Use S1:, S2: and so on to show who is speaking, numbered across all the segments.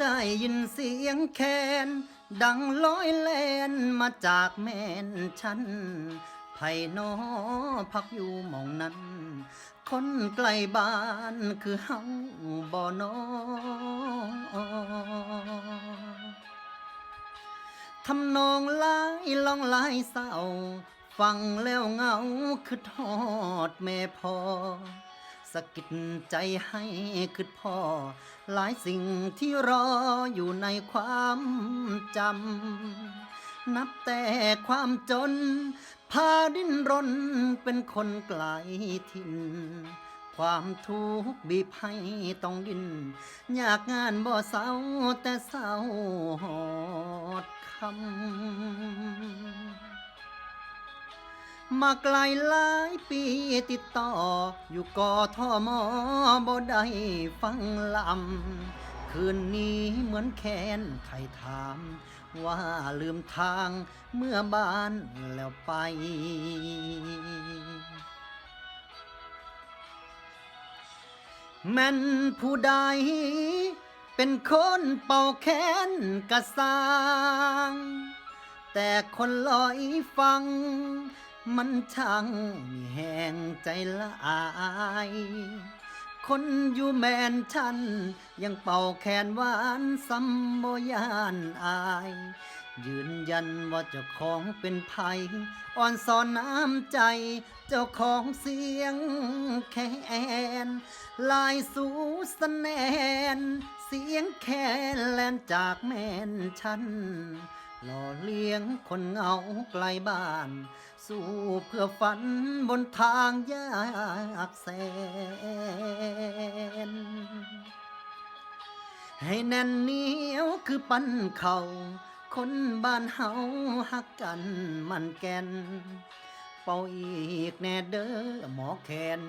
S1: ได้ยินเสียงแคนดังลอยแลนมาจากแม่นฉันไผ่นอพักอยู่มองนั้น คนไกลบ้านคือเฮาบ่อนอทำนองลายลองลายเศร้า ฟังแล้วเหงาคือทอดแม่พอ สะกิดใจให้คือพ่อ หลายสิ่งที่รออยู่ในความจำ นับแต่ความจน พาดิ้นรนเป็นคนไกลถิ่นความทุกข์บีบให้ต้องดิ้นอยากงานบ่เศร้าแต่เศร้าหอดคำ มาไกลหลายปีติดต่อ อยู่กอทอมอบ่ได้ฟังลำ คืนนี้เหมือนแค้นใครถาม ว่าลืมทางเมื่อบ้านแล้วไป แม่นผู้ใด เป็นคนเป่าแค้นกระสร้างแต่คนลอยฟัง มันช่างมีแห่งใจละอาย คนอยู่แมนชัน ยังเป่าแคนหวานซัมโบยานอาย ยืนยันว่าเจ้าของเป็นภัย อ่อนสอนน้ำใจ เจ้าของเสียงแคนลายสูสแนน เสียงแคนแลนจากแมนชัน หล่อเลี้ยงคนเหงาไกลบ้าน สู้เพื่อฝันบนทางยากแสน ให้แน่นเหนียวคือปั้นเขาคนบ้านเฮาฮักกันมันแก่น เป่าอีกแน่เด้อหมอแคน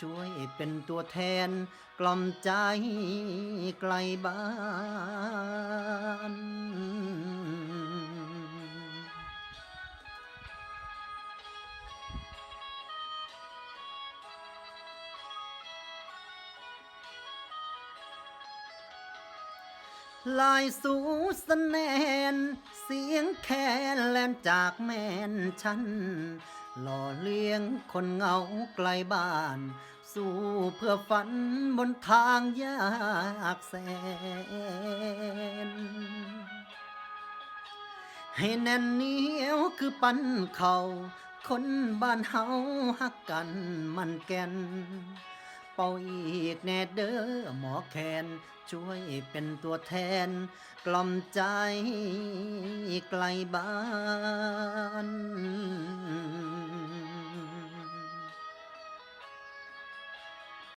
S1: ช่วยเป็นตัวแทน กล่อมใจไกลบ้าน ลายสูสแนน เสียงแคนแลนจากแม่นฉัน หล่อเลี้ยงคนเหงาไกลบ้าน สู้เพื่อฝันบนทางยากแสน ให้แน่นเหนียวคือปั้นเขา คนบ้านเฮาฮักกันมันแก่น เป่าอีกแน่เด้อหมอแคนช่วยเป็นตัวแทน กล่อมใจไกลบ้าน